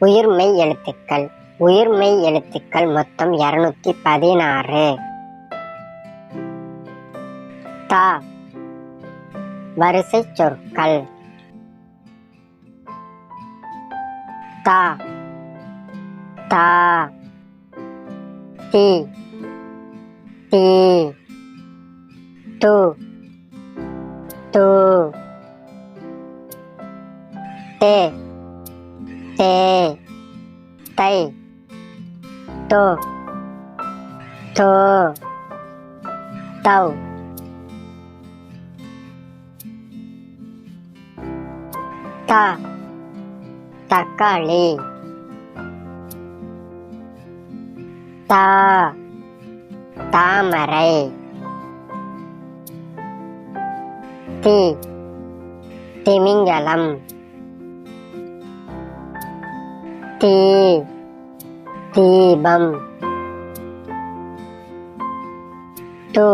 உயிர்மெய் எழுத்துக்கள். உயிர்மெய் எழுத்துக்கள் மொத்தம் இருநூத்தி பதினாறு. தா. வரிசை சொற்கள். தா. தா. தி. தி. து. து. தே. தே தை தோ தோ தௌ தா தக்காளி தா தாமரை தி திமிங்கலம் தீ தீபம் து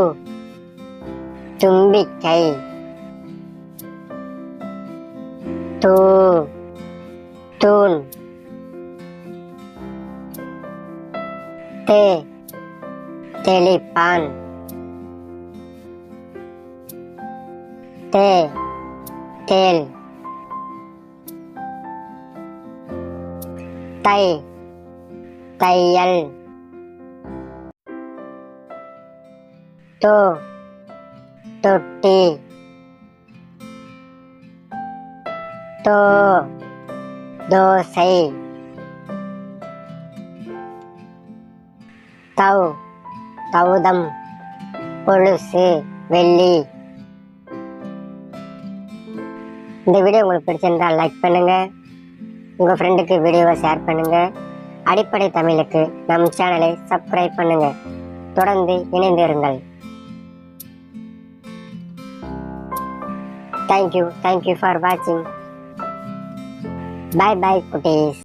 தும்பிக்கை தூ தூண் தே தெளிப்பான் தே தேல் தை தையல். தோ. தொட்டி. தோ. தோசை. தௌ தௌதம் கொலுசு. வெள்ளி. இந்த வீடியோ உங்களுக்கு பிடிச்சிருந்தா லைக் பண்ணுங்க. உங்கள் ஃப்ரெண்டுக்கு வீடியோவை ஷேர் பண்ணுங்கள் அடிப்படை தமிழுக்கு நம் சேனலை சப்ஸ்கிரைப் பண்ணுங்கள் தொடர்ந்து இணைந்திருங்கள் தேங்க்யூ தேங்க்யூ ஃபார் வாட்சிங் பாய் பாய் குட்டீஸ்.